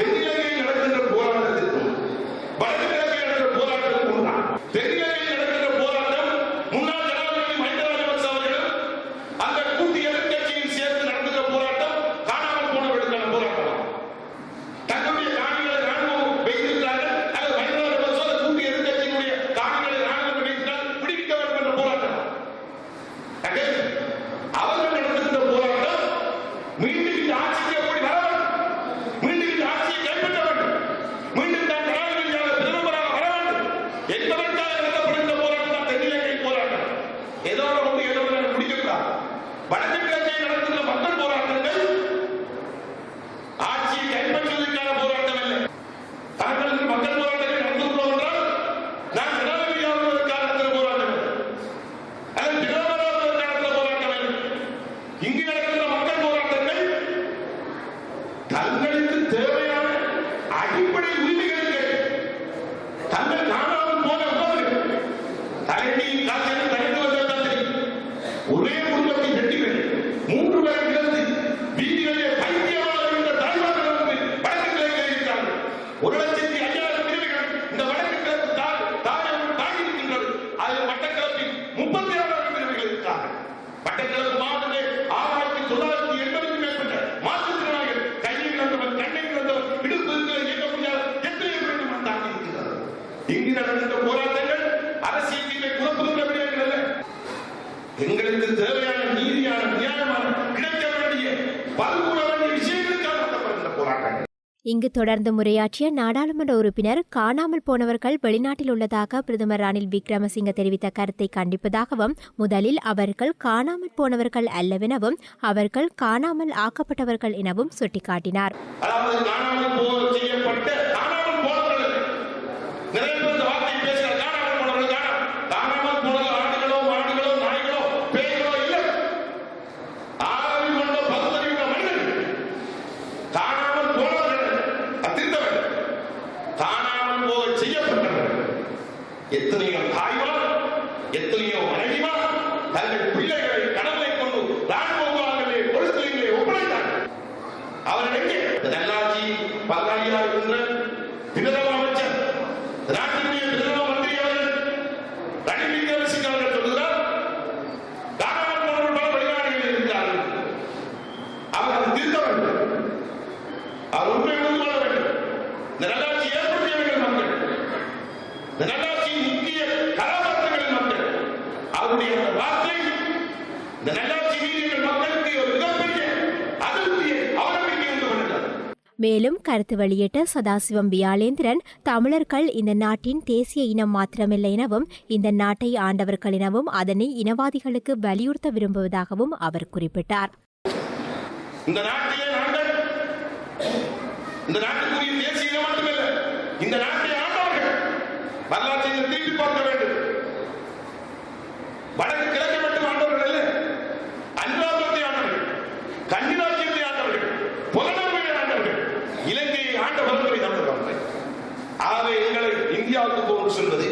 தென்னிலங்கையில் நடக்கின்ற போராட்டத்திற்கும் வடகிழக்கில் நடக்கிற போராட்டத்திற்கும் உண்டான் தென்னிலங்கையில் நடக்கின்ற போராட்டம் முன்னாள் ஜனாதிபதி மஹிந்த ராஜபக்ச அவர்களும் அந்த கூட்டு எதிர்கட்சியில் சேர்ந்து நடத்துகிற போராட்டம் காணாமல் போனவர்களுக்கான போராட்டம். தங்களுடைய காணிகளை ராணுவம் வைத்திருக்கிறார்கள். அல்லது மஹிந்த ராஜபக்ச அந்த கூட்டு எதிர்கட்சியினுடைய காணிகளை ராணுவம் வைத்திருந்தால் பிடிக்க வேண்டும் என்ற போராட்டம். அவர்கள் நடத்துகின்ற போராட்டம் மீண்டும் ஆட்சிக்கு எப்படி வர வேண்டும் மீண்டும் இந்த ஆட்சியை கைப்பற்ற வேண்டும் மீண்டும் தான் ஜனாதிபதியாக பிரதமராக வர வேண்டும் என்பதற்காக நடத்தப்படுகின்ற போராட்டம்? தென்னிலங்கை போராட்டம். ஏதோ ஒன்று ஏதோ ஒன்று வடக்கு கிழக்கை நடத்துகிற மக்கள் போராட்டங்கள் ஆட்சியை கைப்பற்றுவதற்கான போராட்டம் அல்ல தாங்கள் இந்த மக்கள் போராட்டங்கள் நடத்துகிறோம் என்றால் நான் ஜனாதிபதியாவதற்காக நடத்துகிற போராட்டம் அல்ல. அது பிரதமராவதற்காக நடத்துகிற போராட்டம் அல்ல. இங்கு நடக்கின்ற மக்கள் போராட்டங்கள் தங்களுக்கு தேவையான அடிப்படை உரிமைகளுக்கு தங்கள் காணாமல் போன உறவுகள் தலைமையில் காய்ச்சல் தடுத்து வந்ததுதான் தெரியும் ஒரே குடும்பத்தின் வெட்டிகள் மூன்று பேர் இழந்து வீதிகளிலே பைத்தியமாக இருந்த தாய்மார்கள் வந்து வடக்கு கிழக்கில் இருக்கிறார்கள் ஒரு லட்சத்தி ஐயாயிரம் பிரிவுகள் இந்த வடக்கு கிழக்கு தா- தாயம் தாங்கி இருக்கின்றது அதில் மட்டக்களப்பில் முப்பத்தி ஆறாயிரம் பிரிவுகள் இருக்கிறார்கள் மட்டக்களப்பு மாவட்டத்திலே எங்களுக்கு தேவையான நீதியான நியாயமான கிடைக்க வேண்டிய வேண்டிய விஷயங்களுக்காக போராட்டங்கள் இங்கு தொடர்ந்து முறையாற்றிய நாடாளுமன்ற உறுப்பினர் காணாமல் போனவர்கள் வெளிநாட்டில் உள்ளதாக பிரதமர் ரணில் விக்ரமசிங்க தெரிவித்த கருத்தை கண்டிப்பதாகவும் முதலில் அவர்கள் காணாமல் போனவர்கள் அல்லவெனவும் அவர்கள் காணாமல் ஆக்கப்பட்டவர்கள் எனவும் சுட்டிக்காட்டினார் அதாவது காணாமல் போ செய்யப்பட்ட காணாமல் போனவர்கள் நிறைய பேர் இந்த வார்த்தையை பேசுகிற காணாமல் போனவர்கள் காணாமல் காணாமல் போனது ஆடுகளோ மாடுகளோ நாய்களோ பேய்களோ இல்லை ஆறறிவு கொண்ட பகுத்தறிவுள்ள மனிதர்கள் காணாமல் போனவர்கள் அத்திருந்தவர்கள் காணாமல் போக செய்யப்பட்டவர்கள் எத்தனையோ தாய்மார் எத்தனையோ மனைவிமார் தங்கள் பிள்ளைகளை கடவுளை கொண்டு ராணுவ முகாம்களிலே பொருட்களிலே ஒப்படைத்தார்கள். அவர் எங்கே? இந்த நல்லாட்சி பல்காயிலாக இருக்கின்ற பிரதம அமைச்சர் நாட்டினுடைய பிரதம மந்திரி அவர்கள் ரணில் விக்ரமசிங்க அவர்கள் சொல்கிறார் காணாமல் வெளிநாடுகளில் இருக்கிறார்கள் அவர் திருத்த வேண்டும் அவர் உண்மை உணர்ந்து கொள்ள வேண்டும். இந்த நல்லாட்சி மேலும் கருத்து வெளியிட்ட சதாசிவம் வியாளேந்திரன் தமிழர்கள் இந்த நாட்டின் தேசிய இனம் மாத்திரமில்லை எனவும் இந்த நாட்டை ஆண்டவர்கள் எனவும் அதனை இனவாதிகளுக்கு வலியுறுத்த விரும்புவதாகவும் அவர் குறிப்பிட்டார். இந்த நாட்டிலே நாங்கள் இந்த நாட்டுக்குரிய தேசிய இனம் மட்டுமல்ல இந்த நாட்டை ஆண்டவர்கள் வரலாற்றை நீங்கள் திருப்பி பார்க்க வேண்டும். வடக்கு கிழக்கு மட்டும் ஆண்டவர்கள் அல்ல அன்றாபத்தை ஆண்டவர்கள் கன்னிராஜ்யத்தை ஆண்டவர்கள் புலனர்களை ஆண்டவர்கள் இலங்கையை ஆண்ட பலன்களை ஆண்டவர்கள் ஆகவே எங்களை இந்தியாவுக்கு கொண்டு செல்வது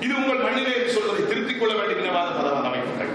இது உங்கள் மண்ணிலே என்று சொல்வதை திருத்திக் கொள்ள வேண்டிய இனவாத அமைப்புகள்